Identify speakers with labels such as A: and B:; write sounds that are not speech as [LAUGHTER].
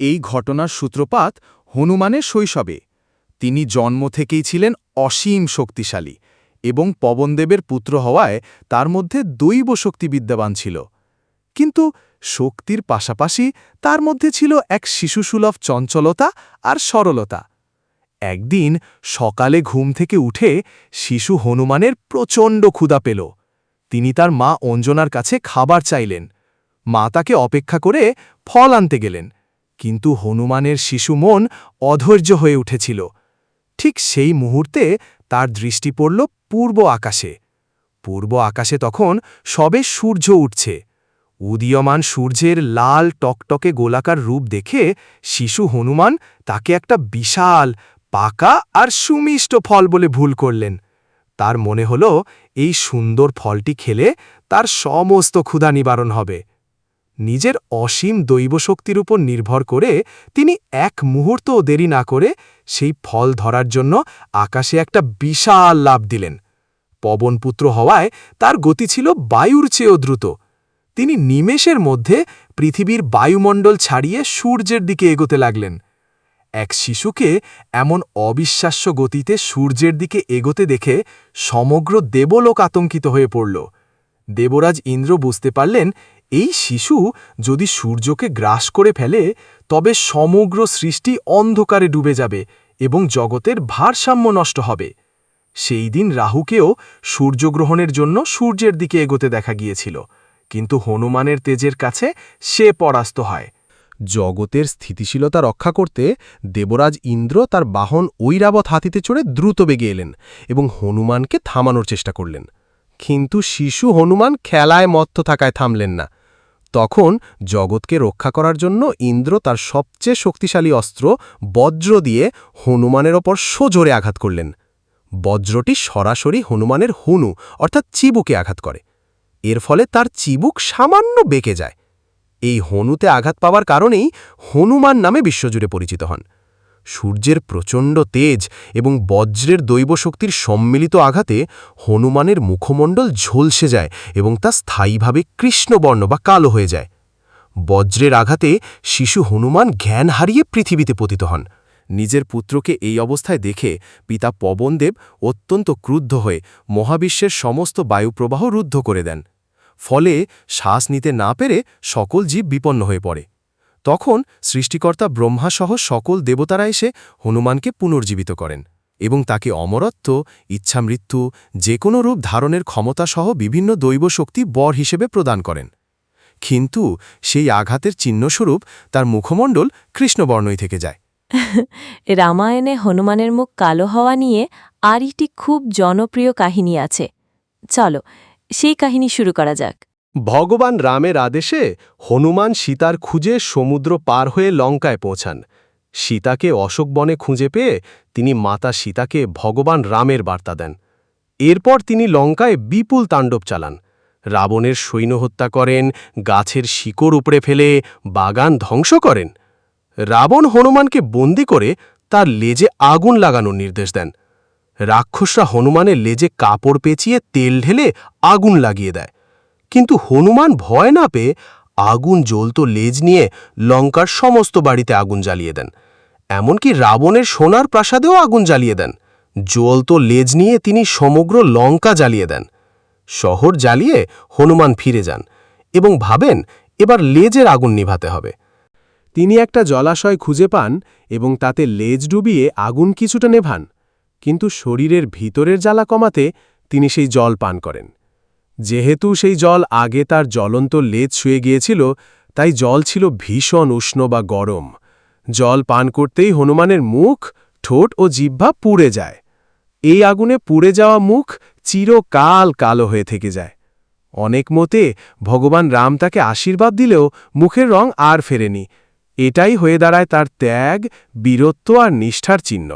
A: এই ঘটনার সূত্রপাত হনুমানের শৈশবে। তিনি জন্ম থেকেই ছিলেন অসীম শক্তিশালী এবং পবনদেবের পুত্র হওয়ায় তার মধ্যে দৈব শক্তি বিদ্যমান ছিল। কিন্তু শক্তির পাশাপাশি তার মধ্যে ছিল এক শিশুসুলভ চঞ্চলতা আর সরলতা। একদিন সকালে ঘুম থেকে উঠে শিশু হনুমানের প্রচণ্ড ক্ষুধা পেল। তিনি তার মা অঞ্জনার কাছে খাবার চাইলেন। মা তাকে অপেক্ষা করে ফল আনতে গেলেন। কিন্তু হনুমানের শিশু মন অধৈর্য হয়ে উঠেছিল। ঠিক সেই মুহূর্তে তার দৃষ্টি পড়ল পূর্ব আকাশে। পূর্ব আকাশে তখন সবে সূর্য উঠছে। উদীয়মান সূর্যের লাল টকটকে গোলাকার রূপ দেখে শিশু হনুমান তাকে একটা বিশাল, পাকা আর সুমিষ্ট ফল বলে ভুল করলেন। তার মনে হল, এই সুন্দর ফলটি খেলে তার সমস্ত ক্ষুধা নিবারণ হবে। নিজের অসীম দৈবশক্তির উপর নির্ভর করে তিনি এক মুহূর্তও দেরি না করে সেই ফল ধরার জন্য আকাশে একটা বিশাল লাভ দিলেন। পবনপুত্র হওয়ায় তার গতি ছিল বায়ুর চেয়েও দ্রুত। তিনি নিমেষের মধ্যে পৃথিবীর বায়ুমণ্ডল ছাড়িয়ে সূর্যের দিকে এগোতে লাগলেন। এক শিশুকে এমন অবিশ্বাস্য গতিতে সূর্যের দিকে এগোতে দেখে সমগ্র দেবলোক আতঙ্কিত হয়ে পড়ল। দেবরাজ ইন্দ্র বুঝতে পারলেন এই শিশু যদি সূর্যকে গ্রাস করে ফেলে, তবে সমগ্র সৃষ্টি অন্ধকারে ডুবে যাবে এবং জগতের ভারসাম্য নষ্ট হবে। সেই দিন রাহুকেও সূর্যগ্রহণের জন্য সূর্যের দিকে এগোতে দেখা গিয়েছিল, কিন্তু হনুমানের তেজের কাছে সে পরাস্ত হয়। জগতের স্থিতিশীলতা রক্ষা করতে দেবরাজ ইন্দ্র তার বাহন ঐরাবত হাতিতে চড়ে দ্রুত বেগে এলেন এবং হনুমানকে থামানোর চেষ্টা করলেন। কিন্তু শিশু হনুমান খেলায় মত্ত থাকায় থামলেন না। তখন জগৎকে রক্ষা করার জন্য ইন্দ্র তার সবচেয়ে শক্তিশালী অস্ত্র বজ্র দিয়ে হনুমানের ওপর সোজোরে আঘাত করলেন। বজ্রটি সরাসরি হনুমানের হুনু অর্থাৎ চিবুকে আঘাত করে। এর ফলে তার চিবুক সামান্য বেঁকে যায়। এই হনুতে আঘাত পাওয়ার কারণেই হনুমান নামে বিশ্বজুড়ে পরিচিত হন। সূর্যের প্রচণ্ড তেজ এবং বজ্রের দৈবশক্তির সম্মিলিত আঘাতে হনুমানের মুখমণ্ডল ঝলসে যায় এবং তা স্থায়ীভাবে কৃষ্ণবর্ণ বা কালো হয়ে যায়। বজ্রের আঘাতে শিশু হনুমান জ্ঞান হারিয়ে পৃথিবীতে পতিত হন। নিজের পুত্রকে এই অবস্থায় দেখে পিতা পবনদেব অত্যন্ত ক্রুদ্ধ হয়ে মহাবিশ্বের সমস্ত বায়ুপ্রবাহ রুদ্ধ করে দেন। ফলে শ্বাস নিতে না পেরে সকল জীব বিপন্ন হয়ে পড়ে। তখন সৃষ্টিকর্তা ব্রহ্মাসহ সকল দেবতারা এসে হনুমানকে পুনর্জীবিত করেন এবং তাকে অমরত্ব, ইচ্ছামৃত্যু যে কোনো রূপ ধারণের ক্ষমতাসহ বিভিন্ন দৈব শক্তি বর হিসেবে প্রদান করেন। কিন্তু সেই আঘাতের চিহ্নস্বরূপ তার মুখমণ্ডল কৃষ্ণবর্ণই থেকে যায়। [LAUGHS]
B: রামায়ণে হনুমানের মুখ কালো হওয়া নিয়ে আর খুব জনপ্রিয় কাহিনী আছে। চলো, সেই কাহিনী শুরু করা যাক।
A: ভগবান রামের আদেশে হনুমান সীতার খুঁজে সমুদ্র পার হয়ে লঙ্কায় পৌঁছান। সীতাকে অশোক বনে খুঁজে পেয়ে তিনি মাতা সীতাকে ভগবান রামের বার্তা দেন। এরপর তিনি লঙ্কায় বিপুল তাণ্ডব চালান। রাবণের সৈন্য হত্যা করেন, গাছের শিকড় উপড়ে ফেলে, বাগান ধ্বংস করেন। রাবণ হনুমানকে বন্দি করে তার লেজে আগুন লাগানোর নির্দেশ দেন। রাক্ষসরা হনুমানের লেজে কাপড় পেঁচিয়ে তেল ঢেলে আগুন লাগিয়ে দেয়। কিন্তু হনুমান ভয় না পেয়ে আগুন জ্বলত লেজ নিয়ে লঙ্কার সমস্ত বাড়িতে আগুন জ্বালিয়ে দেন। এমনকি রাবণের সোনার প্রাসাদেও আগুন জ্বালিয়ে দেন। জ্বলত লেজ নিয়ে তিনি সমগ্র লঙ্কা জ্বালিয়ে দেন। শহর জ্বালিয়ে হনুমান ফিরে যান এবং ভাবেন, এবার লেজের আগুন নিভাতে হবে। তিনি একটা জলাশয় খুঁজে পান এবং তাতে লেজ ডুবিয়ে আগুন কিছুটা নেভান। কিন্তু শরীরের ভিতরের জ্বালা কমাতে তিনি সেই জল পান করেন। যেহেতু সেই জল আগে তার জ্বলন্ত লেজ শুয়ে গিয়েছিল, তাই জল ছিল ভীষণ উষ্ণ বা গরম। জল পান করতেই হনুমানের মুখ, ঠোঁট ও জিহ্বা পুড়ে যায়। এই আগুনে পুড়ে যাওয়া মুখ চিরকাল কালো হয়ে থেকে যায়। অনেক মতে, ভগবান রাম তাকে আশীর্বাদ দিলেও মুখের রং আর ফেরেনি। এটাই হয়ে দাঁড়ায় তার ত্যাগ, বীরত্ব আর নিষ্ঠার চিহ্ন।